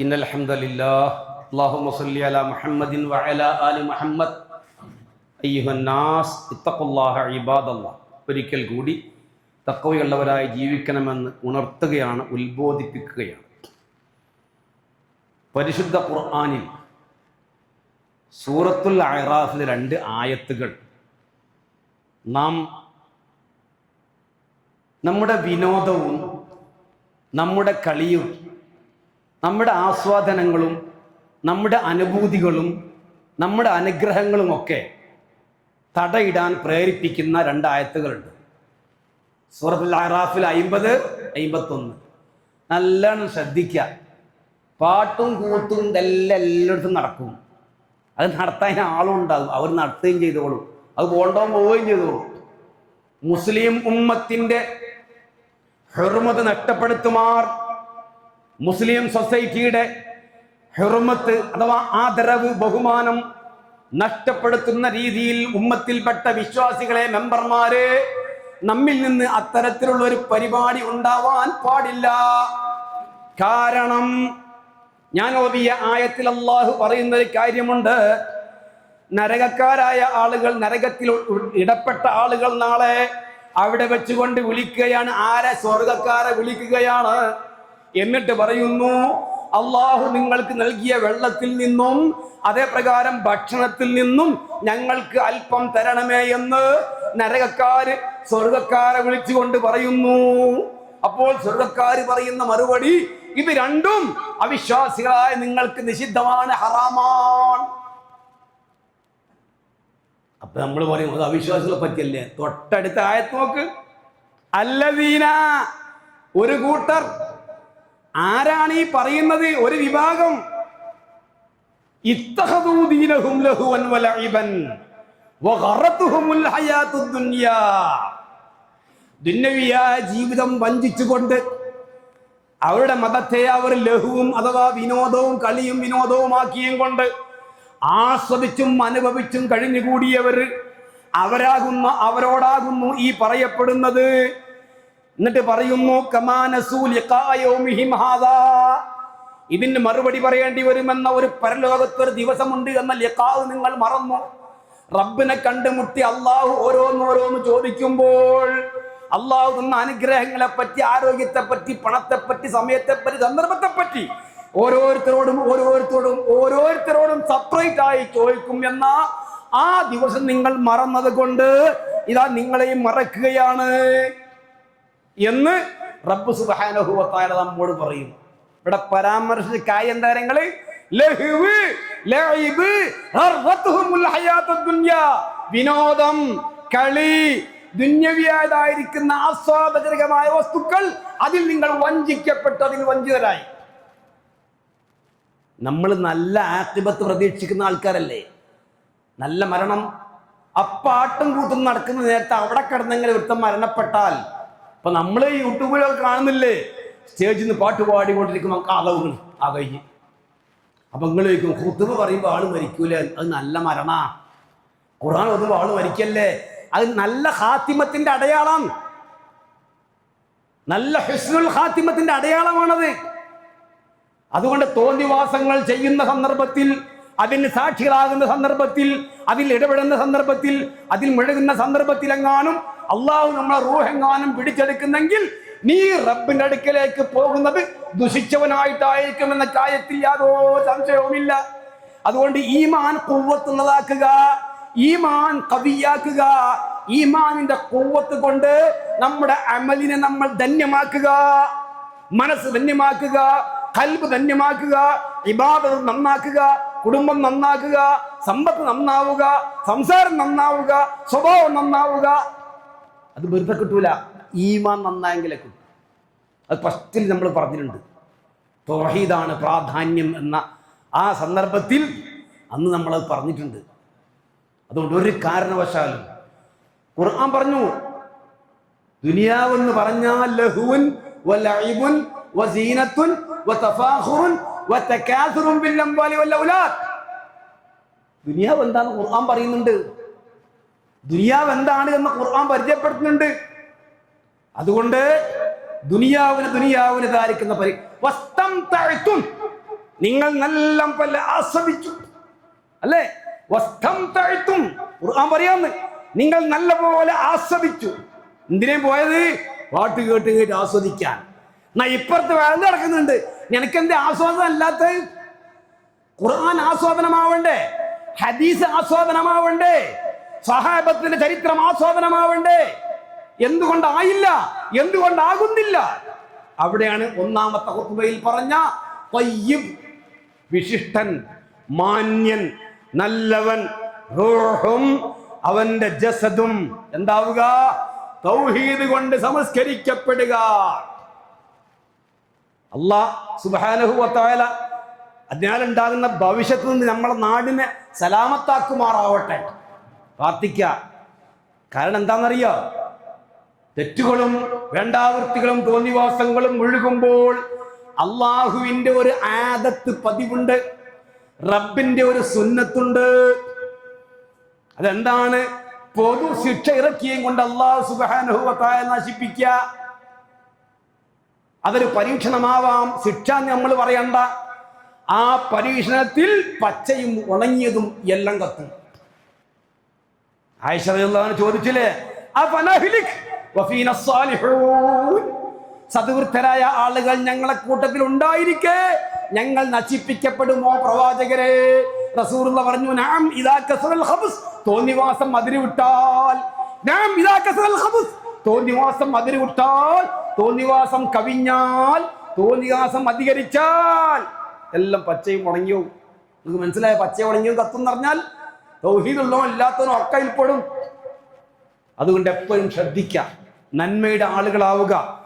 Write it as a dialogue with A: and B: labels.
A: إن الحمد لله اللهم صل على محمد وعلى آل محمد أيها الناس اتقوا الله عباد الله ഒരിക്കൽ കൂടി തക്കവയുള്ളവരായി ജീവിക്കണമെന്ന് ഉണർത്തുകയാണ് ഉത്ബോധിപ്പിക്കുകയാണ് പരിശുദ്ധ ഖുർആാനിൽ സൂറത്തുൽ അയറാഫിലെ രണ്ട് ആയത്തുകൾ നാം നമ്മുടെ വിനോദവും നമ്മുടെ കളിയും നമ്മുടെ ആസ്വാദനങ്ങളും നമ്മുടെ അനുഭൂതികളും നമ്മുടെ അനുഗ്രഹങ്ങളുമൊക്കെ തടയിടാൻ പ്രേരിപ്പിക്കുന്ന രണ്ടായത്തുകളുണ്ട്. സൂറത്തുൽ അറാഫിൽ അയിമ്പത് അയിമ്പത്തൊന്ന്. നല്ലോണം ശ്രദ്ധിക്കുക പാട്ടും കൂത്തും ഇതെല്ലാം എല്ലായിടത്തും നടക്കും. അത് നടത്താൻ ആളും ഉണ്ടാകും അവർ നടത്തുകയും ചെയ്തോളും. അത് കൊണ്ടോ പോവുകയും ചെയ്തോളും. മുസ്ലിം ഉമ്മത്തിന്റെ ഹെറുമത് നഷ്ടപ്പെടുത്തുമാർ മുസ്ലിം സൊസൈറ്റിയുടെ ഹെറുമത്ത് അഥവാ ആദരവ് ബഹുമാനം നഷ്ടപ്പെടുത്തുന്ന രീതിയിൽ ഉമ്മത്തിൽപ്പെട്ട വിശ്വാസികളെ മെമ്പർമാര് നമ്മിൽ നിന്ന് അത്തരത്തിലുള്ള ഒരു പരിപാടി ഉണ്ടാവാൻ പാടില്ല. കാരണം ഞാൻ ഓതിയ ആയത്തിൽ അള്ളാഹു പറയുന്ന ഒരു കാര്യമുണ്ട്. നരകക്കാരായ ആളുകൾ നരകത്തിൽ ഇടപെട്ട ആളുകൾ നാളെ അവിടെ വെച്ചുകൊണ്ട് വിളിക്കുകയാണ്. ആരെ? സ്വർഗക്കാരെ വിളിക്കുകയാണ്. എന്നിട്ട് പറയുന്നു അള്ളാഹു നിങ്ങൾക്ക് നൽകിയ വെള്ളത്തിൽ നിന്നും അതേപ്രകാരം ഭക്ഷണത്തിൽ നിന്നും ഞങ്ങൾക്ക് അല്പം തരണമേ എന്ന് നരകക്കാര് സ്വർഗക്കാരെ വിളിച്ചുകൊണ്ട് പറയുന്നു. അപ്പോൾ സ്വർഗക്കാര് പറയുന്ന മറുപടി ഇത് രണ്ടും അവിശ്വാസികളായ നിങ്ങൾക്ക് നിഷിദ്ധമാണ് ഹറാമാണ്. അപ്പൊ നമ്മൾ പറയും അത് അവിശ്വാസികളെ പറ്റിയല്ലേ? തൊട്ടടുത്ത ആയത്ത് നോക്ക്. അല്ലവീന ഒരു കൂട്ടർ ആരാണ് ഈ പറയുന്നത്? ഒരു വിഭാഗം. ജീവിതം വഞ്ചിച്ചുകൊണ്ട് അവരുടെ മതത്തെ അവർ ലഘുവും അഥവാ വിനോദവും കളിയും വിനോദവുമാക്കിയും കൊണ്ട് ആസ്വദിച്ചും അനുഭവിച്ചും കഴിഞ്ഞുകൂടിയവർ അവരാകുന്ന അവരോടാകുന്നു ഈ പറയപ്പെടുന്നത്. എന്നിട്ട് പറയുന്നു ഇതിന് മറുപടി പറയേണ്ടി വരുമെന്ന ഒരു പരലോകത്ത് ഒരു ദിവസമുണ്ട് എന്ന ലിഖാവ് നിങ്ങൾ മറന്നു. റബ്ബിനെ കണ്ടുമുട്ടി അള്ളാഹു ഓരോന്നോരോന്ന് ചോദിക്കുമ്പോൾ അള്ളാഹു തന്ന അനുഗ്രഹങ്ങളെ പറ്റി ആരോഗ്യത്തെ പറ്റി പണത്തെ പറ്റി സമയത്തെ പറ്റി സന്ദർഭത്തെ പറ്റി ഓരോരുത്തരോടും ഓരോരുത്തരോടും ഓരോരുത്തരോടും സെപ്പറേറ്റ് ആയി ചോദിക്കും എന്ന ആ ദിവസം നിങ്ങൾ മറന്നത് കൊണ്ട് ഇതാ നിങ്ങളെയും മറക്കുകയാണ്. എന്ന് റബ്ബ് സുബാനഹുവത്തായ നമ്മോട് പറയും. ഇവിടെ പരാമർശിച്ച ദുനിയാ. വിനോദം കളി ദുന്യവിയായതായിരിക്കുന്ന ആസ്വാദകരമായ വസ്തുക്കൾ അതിൽ നിങ്ങൾ വഞ്ചിക്കപ്പെട്ടു അതിൽ വഞ്ചിതരായി. നമ്മൾ നല്ല ആക്തിപത്ത് പ്രതീക്ഷിക്കുന്ന ആൾക്കാരല്ലേ? നല്ല മരണം. അപ്പാട്ടും കൂട്ടും നടക്കുന്ന നേരത്തെ അവിടെ കിടന്നെങ്കിൽ വൃത്തം മരണപ്പെട്ടാൽ ഇപ്പൊ നമ്മൾ യൂട്യൂബിലൊക്കെ കാണുന്നില്ലേ? സ്റ്റേജിൽ നിന്ന് പാട്ട് പാടിക്കൊണ്ടിരിക്കുമ്പോൾ നമുക്ക് അളവുകൾ ആ കഴിഞ്ഞ് അപ്പൊ നിങ്ങൾ ചോദിക്കും കുത്തുബ് പറയുമ്പോൾ ആൾ മരിക്കൂലേ? അത് നല്ല മരണ. ഖുർആൻ ഓതുമ്പോൾ ആൾ മരിക്കല്ലേ? അത് നല്ല ഹാത്തിമത്തിന്റെ അടയാളം. നല്ല ഹിസ്നുൽ ഹാത്തിമത്തിന്റെ അടയാളമാണത്. അതുകൊണ്ട് തോന്നിവാസങ്ങൾ ചെയ്യുന്ന സന്ദർഭത്തിൽ അതിന് സാക്ഷികളാകുന്ന സന്ദർഭത്തിൽ അതിൽ ഇടപെടുന്ന സന്ദർഭത്തിൽ അതിൽ മുഴുകുന്ന സന്ദർഭത്തിലെങ്ങാനും അള്ളാഹു നമ്മളെ റൂഹെങ്ങാനും പിടിച്ചെടുക്കുന്നെങ്കിൽ നീ റബ്ബിന്റെ അടുക്കലേക്ക് പോകുന്നത് ദുഷിച്ചവനായിട്ടായിരിക്കും എന്ന കാര്യത്തിൽ യാതൊരു സംശയവുമില്ല. അതുകൊണ്ട് ഈമാൻ കുവ്വത്തുള്ളതാക്കുക ഈമാൻ കവിയാക്കുക ഈമാനിന്റെ കുവ്വത്ത് കൊണ്ട് നമ്മുടെ അമലിനെ നമ്മൾ ധന്യമാക്കുക മനസ്സ് ധന്യമാക്കുക കൽബ് ധന്യമാക്കുക ഇബാദത് നന്നാക്കുക കുടുംബം നന്നാക്കുക സമ്പത്ത് നന്നാവുക സംസാരം നന്നാവുക സ്വഭാവം നന്നാവുക. അത് വെറുതെ കിട്ടൂല. ഈമാൻ നന്നായെങ്കിലേ കിട്ടും. അത് ഫസ്റ്റിൽ നമ്മൾ പറഞ്ഞിട്ടുണ്ട്. തോഹീദാണ് പ്രാധാന്യം എന്ന ആ സന്ദർഭത്തിൽ അന്ന് നമ്മളത് പറഞ്ഞിട്ടുണ്ട്. അതുകൊണ്ട് ഒരു കാരണവശാലും ഖുർആൻ പറഞ്ഞു ദുനിയാവെന്ന് പറഞ്ഞാൽ ലഹുവുൻ വലഇബുൻ വസീനത്തുൻ വതഫാഖുറുൻ ദുനിയാവ് എന്താന്ന് ഖുർആൻ പറയുന്നുണ്ട്? ദുനിയാവ് എന്താണ് എന്ന് ഖുർആൻ പരിചയപ്പെടുത്തുന്നുണ്ട്. അതുകൊണ്ട് ദുനിയാവിന് ദുനിയാവിന് ധാരിക്കുന്ന പരി വസ്തംതഅ്തും. നിങ്ങൾ നല്ല പോലെ ആസ്വദിച്ചു. അല്ലേ? വസ്തം തഴുത്തും ഖുർആൻ പറയാന്ന്. നിങ്ങൾ നല്ല പോലെ ആസ്വദിച്ചു. എന്തിനേ പോയത്? പാട്ട് കേട്ട് കേട്ട് ആസ്വദിക്കാൻ. എന്നാ ഇപ്പുറത്ത് വേല നടക്കുന്നുണ്ട്. നിനക്കെന്ത് ആസ്വാദനം അല്ലാത്ത? ഖുർആൻ ആസ്വാദനമാവണ്ടേ? ഹദീസ് ആസ്വാദനമാവണ്ടേ? സഹാബത്തിന്റെ ചരിത്രം ആസ്വാദനമാവണ്ടേ? എന്തുകൊണ്ടായില്ല? എന്തുകൊണ്ടാകുന്നില്ല? അവിടെയാണ് ഒന്നാമത്തെ ഹുത്തുബയിൽ പറഞ്ഞ വിശിഷ്ടൻ മാന്യൻ നല്ലവൻ റൂഹും അവന്റെ ജസദും എന്താവുക? തൗഹീദ് കൊണ്ട് സംസ്കരിക്കപ്പെടുക. അള്ളാഹ് സുബാനഹുവത്തായ അതിനാലുണ്ടാകുന്ന ഭവിഷ്യത്ത് നിന്ന് നമ്മളെ നാടിനെ സലാമത്താക്കുമാറാവട്ടെ. പ്രാർത്ഥിക്ക. കാരണം എന്താണെന്നറിയോ? തെറ്റുകളും വേണ്ടാവൃത്തികളും തോന്നിവാസങ്ങളും ഒഴുകുമ്പോൾ അള്ളാഹുവിന്റെ ഒരു ആദത്ത് പതിവുണ്ട്. റബ്ബിന്റെ ഒരു സുന്നത്തുണ്ട്. അതെന്താണ്? പൊതു ശിക്ഷ ഇറക്കിയും കൊണ്ട് അള്ളാഹു സുബാനുഭവത്തായ നശിപ്പിക്കുക അതൊരു പരീക്ഷണമാവാം. ശിക്ഷ നമ്മൾ പറയണ്ട. ആ പരീക്ഷണത്തിൽ പച്ചയും ഉണങ്ങിയതും എല്ലാം കത്തും. ആയിഷ റളിയല്ലാഹു ചോദിച്ചില്ലേ? സതുവൃത്തരായ ആളുകൾ ഞങ്ങളെ കൂട്ടത്തിൽ ഉണ്ടായിരിക്കെ. ഞങ്ങൾ നശിപ്പിക്കപ്പെടുമോ പ്രവാചകരെ? റസൂലുള്ള പറഞ്ഞു നാം ഇദാ കസറൽ ഖബ്സ്. തോന്നിവാസം അതിര് വിട്ടാൽ. നാം ഇദാ കസറൽ ഖബ്സ്. തോന്നിവാസം അതിര് വിട്ടാൽ തോന്നിവാസം കവിഞ്ഞാൽ തോന്നിവാസം അധികരിച്ചാൽ എല്ലാം പച്ചയും ഉണങ്ങിയോ. നിങ്ങൾക്ക് മനസ്സിലായ? പച്ചയും ഉണങ്ങിയും കത്തും പറഞ്ഞാൽ തൗഹീദുള്ളോ ഇല്ലാത്തവനും ഒക്കെ ഇപ്പോഴും അതുകൊണ്ട് എപ്പോഴും ശ്രദ്ധിക്കുക. നന്മയുടെ ആളുകളാവുക.